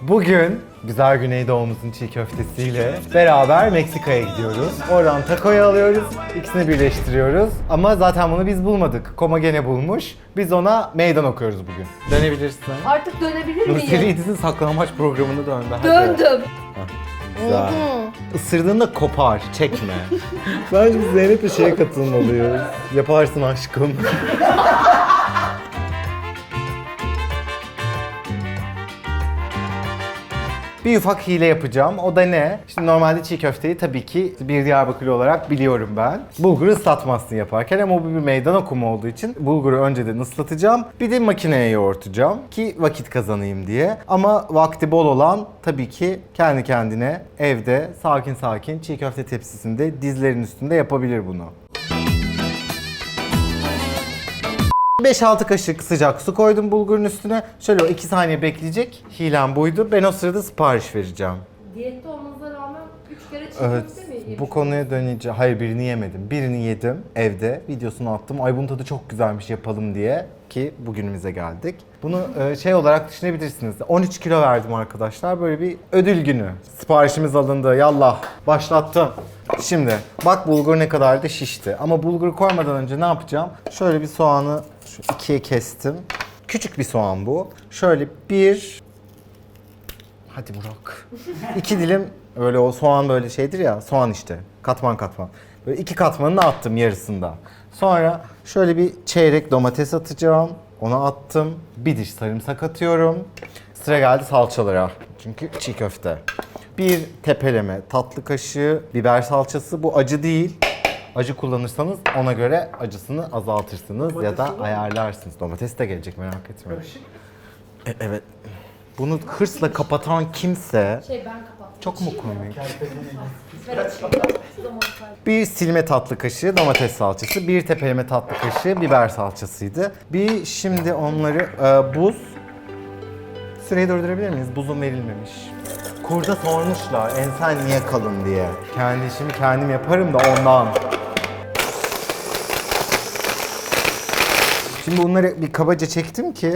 Bugün güzel Güneydoğumuzun çiğ köftesiyle beraber Meksika'ya gidiyoruz. Oradan takoyu alıyoruz, ikisini birleştiriyoruz. Ama zaten bunu biz bulmadık. Koma gene bulmuş. Biz ona meydan okuyoruz bugün. Dönebilirsin. Artık dönebilir Nurseli miyim? İdiz'in saklambaç programını döndü. Hadi. Döndüm. Güzel. Isırdığında kopar, çekme. Bence Zeynep'le şeye katılmalıyız. Yaparsın aşkım. Bir ufak hile yapacağım. O da ne? Şimdi normalde çiğ köfteyi tabii ki bir Diyarbakırlı olarak biliyorum ben. Bulguru ıslatmazsın yaparken ama bu bir meydan okuma olduğu için bulguru önceden ıslatacağım. Bir de makineye yoğurtacağım ki vakit kazanayım diye. Ama vakti bol olan tabii ki kendi kendine evde sakin sakin çiğ köfte tepsisinde dizlerin üstünde yapabilir bunu. 5-6 kaşık sıcak su koydum bulgurun üstüne. Şöyle o 2 saniye bekleyecek. Hilem buydu. Ben o sırada sipariş vereceğim. Diyette olmasına rağmen 3 kere çiğ Evet. köfte mi yemiş? Bu konuya döneceğim. Hayır birini yemedim. Birini yedim evde. Videosunu attım. Ay bunun tadı çok güzelmiş yapalım diye. Ki bugünümüze geldik. Bunu e, şey olarak düşünebilirsiniz. 13 kilo verdim arkadaşlar. Böyle bir ödül günü. Siparişimiz alındı. Yallah. Başlattım. Şimdi bak bulgur ne kadar da şişti. Ama bulguru koymadan önce ne yapacağım? Şöyle bir soğanı ikiye kestim. Küçük bir soğan bu. Şöyle bir Hadi Burak. iki dilim öyle o soğan böyle şeydir ya soğan işte katman katman. Böyle iki katmanını attım yarısında. Sonra şöyle bir çeyrek domates atacağım. Onu attım. Bir diş sarımsak atıyorum. Sıra geldi salçalara. Çünkü çiğ köfte. Bir tepeleme tatlı kaşığı biber salçası. Bu acı değil. Acı kullanırsanız ona göre acısını azaltırsınız ya da ayarlarsınız. Domates de gelecek merak etmeyin. E, evet. Bunu hırsla kapatan kimse Şey ben kapattım. çok mu komik? Açayım. Bir silme tatlı kaşığı domates salçası, bir tepeleme tatlı kaşığı biber salçasıydı. Bir şimdi onları e, buz. Süreyi durdurabilir miyiz? Buzun verilmemiş. Kurda sormuşlar ensen niye kalın diye. Kendi işimi kendim yaparım da ondan. Şimdi bunları bir kabaca çektim ki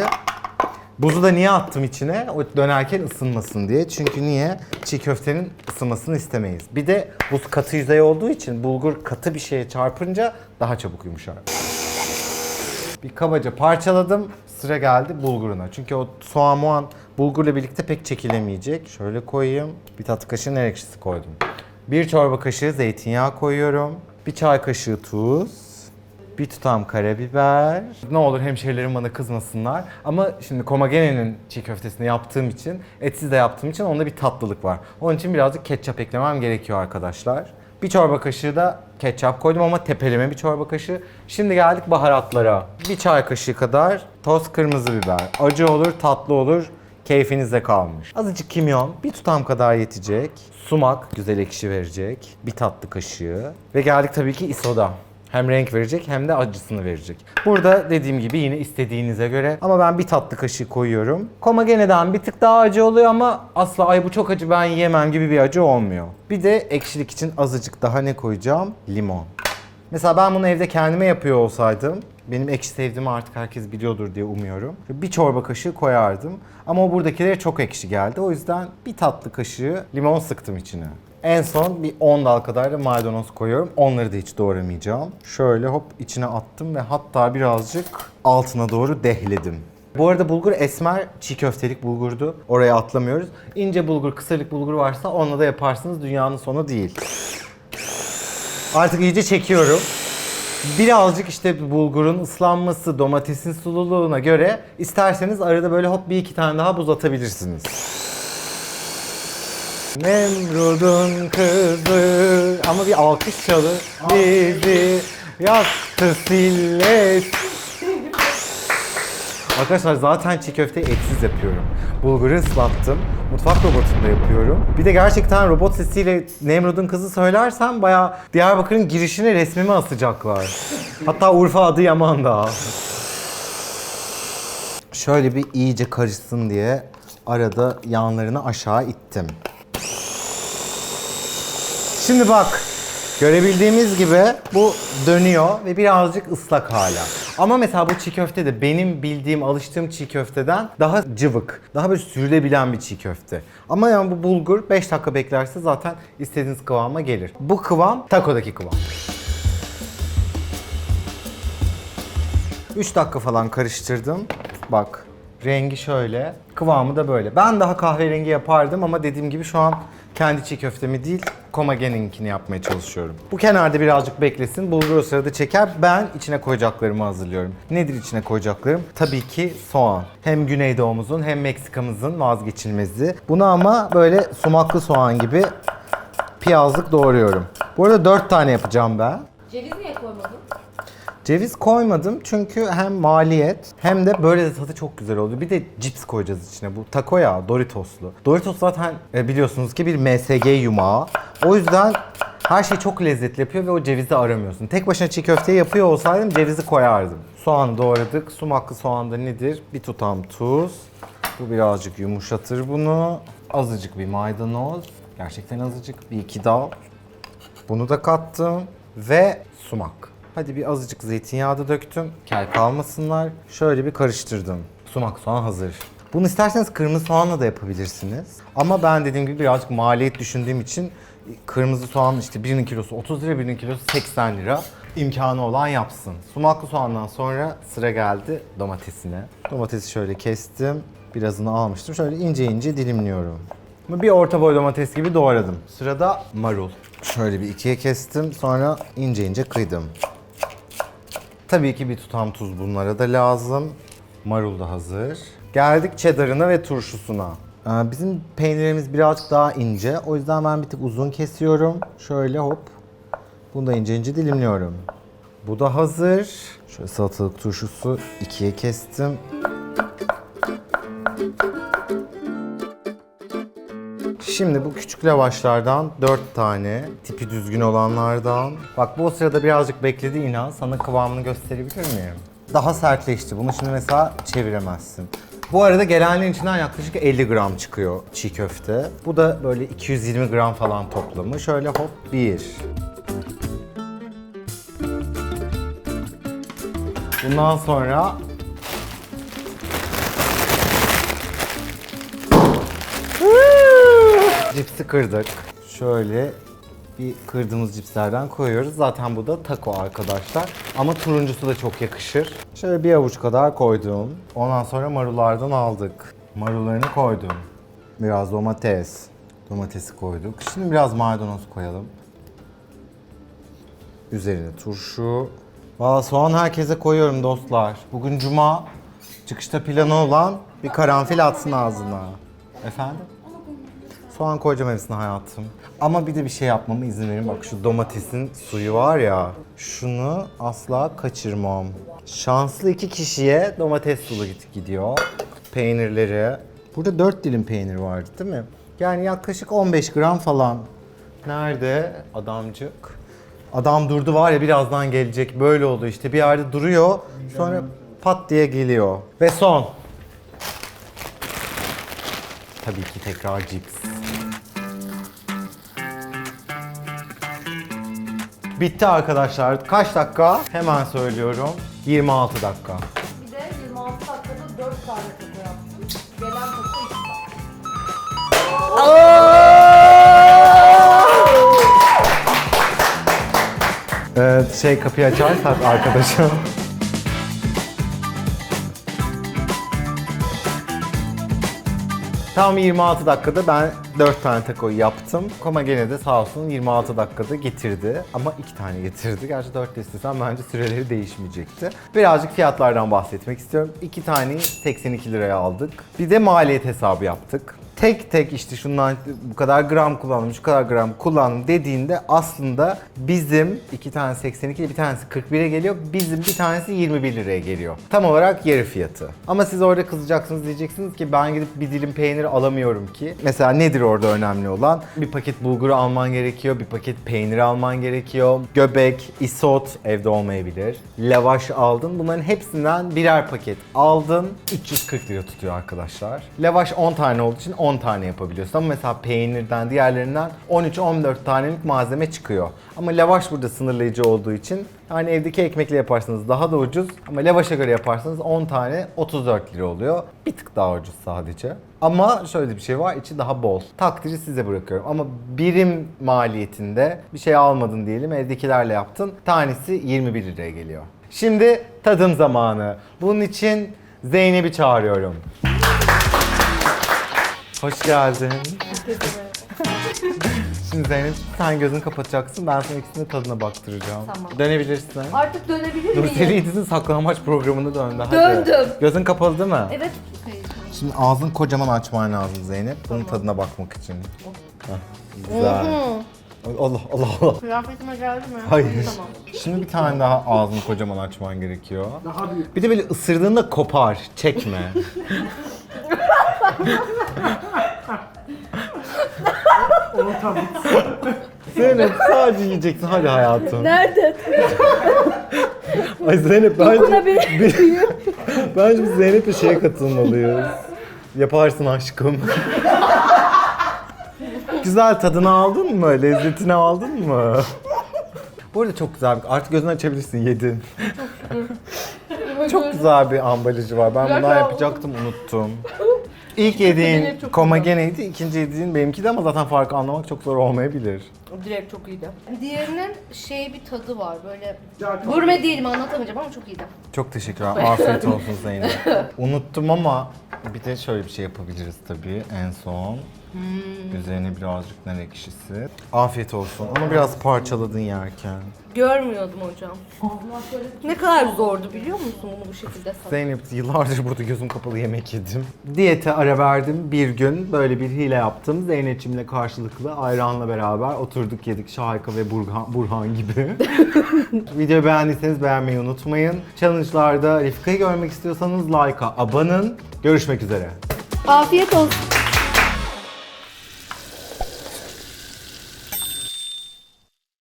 Buzu da niye attım içine? O dönerken ısınmasın diye. Çünkü niye? Çiğ köftenin ısınmasını istemeyiz. Bir de buz katı yüzey olduğu için bulgur katı bir şeye çarpınca daha çabuk yumuşar. Bir kabaca parçaladım. Sıra geldi bulguruna. Çünkü o soğan muan bulgurla birlikte pek çekilemeyecek. Şöyle koyayım. Bir tatlı kaşığı nar ekşisi koydum. Bir çorba kaşığı zeytinyağı koyuyorum. Bir çay kaşığı tuz. Bir tutam karabiber. Ne olur hemşehrilerim bana kızmasınlar. Ama şimdi Komagene'nin çiğ köftesini yaptığım için, etsiz de yaptığım için onda bir tatlılık var. Onun için birazcık ketçap eklemem gerekiyor arkadaşlar. Bir çorba kaşığı da ketçap koydum ama tepeleme bir çorba kaşığı. Şimdi geldik baharatlara. Bir çay kaşığı kadar toz kırmızı biber. Acı olur, tatlı olur. Keyfinize kalmış. Azıcık kimyon, bir tutam kadar yetecek. Sumak güzel ekşi verecek. Bir tatlı kaşığı. Ve geldik tabii ki isoda. Hem renk verecek hem de acısını verecek. Burada dediğim gibi yine istediğinize göre ama ben bir tatlı kaşığı koyuyorum. Komagene'den bir tık daha acı oluyor ama asla ay bu çok acı ben yiyemem gibi bir acı olmuyor. Bir de ekşilik için azıcık daha ne koyacağım? Limon. Mesela ben bunu evde kendime yapıyor olsaydım, benim ekşi sevdiğimi artık herkes biliyordur diye umuyorum. Bir çorba kaşığı koyardım. Ama buradakilere çok ekşi geldi. O yüzden bir tatlı kaşığı limon sıktım içine. En son bir 10 dal kadar da maydanoz koyuyorum. Onları da hiç doğramayacağım. Şöyle hop içine attım ve hatta birazcık altına doğru dehledim. Bu arada bulgur esmer çiğ köftelik bulgurdu. Oraya atlamıyoruz. İnce bulgur, kısırlık bulgur varsa onunla da yaparsınız. Dünyanın sonu değil. Artık iyice çekiyorum. Birazcık işte bulgurun ıslanması, domatesin sululuğuna göre isterseniz arada böyle hop bir iki tane daha buz atabilirsiniz. Nemrud'un kızı ama bir alkış çalı bizi yaktı sillet. Arkadaşlar zaten çiğ köfteyi etsiz yapıyorum. Bulguru ıslattım. Mutfak robotunda yapıyorum. Bir de gerçekten robot sesiyle Nemrud'un kızı söylersem bayağı Diyarbakır'ın girişine resmimi asacaklar. Hatta Urfa Adıyaman'da. Şöyle bir iyice karışsın diye arada yanlarını aşağı ittim. Şimdi bak Görebildiğimiz gibi bu dönüyor ve birazcık ıslak hala. Ama mesela bu çiğ köfte de benim bildiğim, alıştığım çiğ köfteden daha cıvık, daha böyle sürülebilen bir çiğ köfte. Ama yani bu bulgur 5 dakika beklerse zaten istediğiniz kıvama gelir. Bu kıvam takodaki kıvam. 3 dakika falan karıştırdım. Bak rengi şöyle, kıvamı da böyle. Ben daha kahverengi yapardım ama dediğim gibi şu an kendi çiğ köftemi değil, Komagen'inkini yapmaya çalışıyorum. Bu kenarda birazcık beklesin. Bulgur o sırada çeker. Ben içine koyacaklarımı hazırlıyorum. Nedir içine koyacaklarım? Tabii ki soğan. Hem Güneydoğumuzun hem Meksika'mızın vazgeçilmezi. Bunu ama böyle sumaklı soğan gibi piyazlık doğruyorum. Bu arada 4 tane yapacağım ben. Ceviz niye koymadın? Ceviz koymadım çünkü hem maliyet hem de böyle de tadı çok güzel oldu. Bir de cips koyacağız içine. Bu taco ya Doritoslu. Doritos zaten e, biliyorsunuz ki bir MSG yumağı. O yüzden her şey çok lezzetli yapıyor ve o cevizi aramıyorsun. Tek başına çiğ köfte yapıyor olsaydım cevizi koyardım. Soğanı doğradık. Sumaklı soğan da nedir? Bir tutam tuz. Bu birazcık yumuşatır bunu. Azıcık bir maydanoz. Gerçekten azıcık. Bir iki dal. Bunu da kattım ve sumak. Hadi bir azıcık zeytinyağı da döktüm. Kel kalmasınlar. Şöyle bir karıştırdım. Sumak soğan hazır. Bunu isterseniz kırmızı soğanla da yapabilirsiniz. Ama ben dediğim gibi birazcık maliyet düşündüğüm için kırmızı soğan işte birinin kilosu 30 lira, birinin kilosu 80 lira. İmkanı olan yapsın. Sumaklı soğandan sonra sıra geldi domatesine. Domatesi şöyle kestim. Birazını almıştım. Şöyle ince ince dilimliyorum. Bir orta boy domates gibi doğradım. Sırada marul. Şöyle bir ikiye kestim. Sonra ince ince kıydım. Tabii ki bir tutam tuz bunlara da lazım. Marul da hazır. Geldik cheddar'ına ve turşusuna. Ee, Bizim peynirimiz birazcık daha ince. O yüzden ben bir tık uzun kesiyorum. Şöyle hop. Bunu da ince ince dilimliyorum. Bu da hazır. Şöyle salatalık turşusu ikiye kestim. Şimdi bu küçük lavaşlardan 4 tane, tipi düzgün olanlardan. Bak bu o sırada birazcık bekledi inan. Sana kıvamını gösterebilir miyim? Daha sertleşti. Bunu şimdi mesela çeviremezsin. Bu arada gelenlerin içinden yaklaşık 50 gram çıkıyor çiğ köfte. Bu da böyle 220 gram falan toplamı. Şöyle hop bir. Bundan sonra Cipsi kırdık. Şöyle bir kırdığımız cipslerden koyuyoruz. Zaten bu da taco arkadaşlar. Ama turuncusu da çok yakışır. Şöyle bir avuç kadar koydum. Ondan sonra marullardan aldık. Marullarını koydum. Biraz domates. Domatesi koyduk. Şimdi biraz maydanoz koyalım. Üzerine turşu. Valla soğan herkese koyuyorum dostlar. Bugün cuma. Çıkışta planı olan bir karanfil atsın ağzına. Efendim? Soğan koyacağım hepsine hayatım. Ama bir de bir şey yapmama izin verin. Bak şu domatesin suyu var ya. Şunu asla kaçırmam. Şanslı iki kişiye domates sulu gidiyor. Peynirleri. Burada 4 dilim peynir vardı değil mi? Yani yaklaşık 15 gram falan. Nerede adamcık? Adam durdu var ya birazdan gelecek. Böyle oldu işte. Bir yerde duruyor. Sonra pat diye geliyor. Ve son. Tabii ki tekrar cips. Bitti arkadaşlar. Kaç dakika? Hemen söylüyorum. 26 dakika. Bir de 26 dakikada 4 tane taco yaptım. Gelen taco 2 saat. Evet, şey kapıyı açarsak arkadaşım. Tam 26 dakikada ben 4 tane taco yaptım. Ama gene de sağ olsun 26 dakikada getirdi. Ama 2 tane getirdi. Gerçi 4 de istesem bence süreleri değişmeyecekti. Birazcık fiyatlardan bahsetmek istiyorum. 2 taneyi 82 liraya aldık. Bir de maliyet hesabı yaptık. Tek tek işte şundan bu kadar gram kullandım, şu kadar gram kullandım dediğinde aslında bizim iki tane 82, bir tanesi 41'e geliyor. Bizim bir tanesi 21 liraya geliyor. Tam olarak yarı fiyatı. Ama siz orada kızacaksınız diyeceksiniz ki ben gidip bir dilim peynir alamıyorum ki. Mesela nedir orada önemli olan? Bir paket bulguru alman gerekiyor, bir paket peynir alman gerekiyor. Göbek, isot evde olmayabilir. Lavaş aldın. Bunların hepsinden birer paket aldın. 340 lira tutuyor arkadaşlar. Lavaş 10 tane olduğu için 10 10 tane yapabiliyorsun. Ama mesela peynirden, diğerlerinden 13-14 tanelik malzeme çıkıyor. Ama lavaş burada sınırlayıcı olduğu için yani evdeki ekmekle yaparsanız daha da ucuz ama lavaşa göre yaparsanız 10 tane 34 lira oluyor. Bir tık daha ucuz sadece. Ama şöyle bir şey var, içi daha bol. Takdiri size bırakıyorum. Ama birim maliyetinde bir şey almadın diyelim, evdekilerle yaptın. Tanesi 21 liraya geliyor. Şimdi tadım zamanı. Bunun için Zeynep'i çağırıyorum. Hoş geldin. Şimdi Zeynep sen gözünü kapatacaksın. Ben sana ikisinin tadına baktıracağım. Tamam. Dönebilirsin. Artık dönebilir Nurseli miyim? İdiz'in saklambaç programına döndü. Hadi. Döndüm. Gözün kapalı değil mi? Evet. Şimdi ağzını kocaman açman lazım Zeynep. Bunun tadına bakmak için. Heh, güzel. Allah Allah Allah. Kıyafetime geldi mi? Hayır. Tamam. Şimdi bir tane daha ağzını kocaman açman gerekiyor. Daha büyük. Bir de böyle ısırdığında kopar, çekme. Zeynep sadece yiyeceksin hadi hayatım. Nerede? Ay Zeynep bence, Dokunabilir bence biz Zeynep'le şeye katılmalıyız. Yaparsın aşkım. güzel tadını aldın mı? Lezzetini aldın mı? Bu arada çok güzel. bir- Artık gözünü açabilirsin yedin. çok güzel bir ambalajı var. Ben bundan yapacaktım unuttum. İlk yediğin çok komageneydi, ikinci yediğin benimki de ama zaten farkı anlamak çok zor olmayabilir. Direkt çok iyiydi. Diğerinin şey bir tadı var böyle. Gurme değilim anlatamayacağım ama çok iyiydi. Çok teşekkürler. Afiyet olsun Zeynep. Unuttum ama bir de şöyle bir şey yapabiliriz tabii en son. Üzerine birazcık nar ekşisi. Afiyet olsun. Ama biraz parçaladın yerken. Görmüyordum hocam. Ne kadar zordu biliyor musun bunu bu şekilde satmak? Zeynep yıllardır burada gözüm kapalı yemek yedim. Diyete ara verdim bir gün. Böyle bir hile yaptım. Zeynep'cimle karşılıklı ayranla beraber oturduk yedik. Şahika ve Burhan, Burhan gibi. Videoyu beğendiyseniz beğenmeyi unutmayın. Challenge'larda Rifka'yı görmek istiyorsanız like'a abanın. Görüşmek üzere. Afiyet olsun.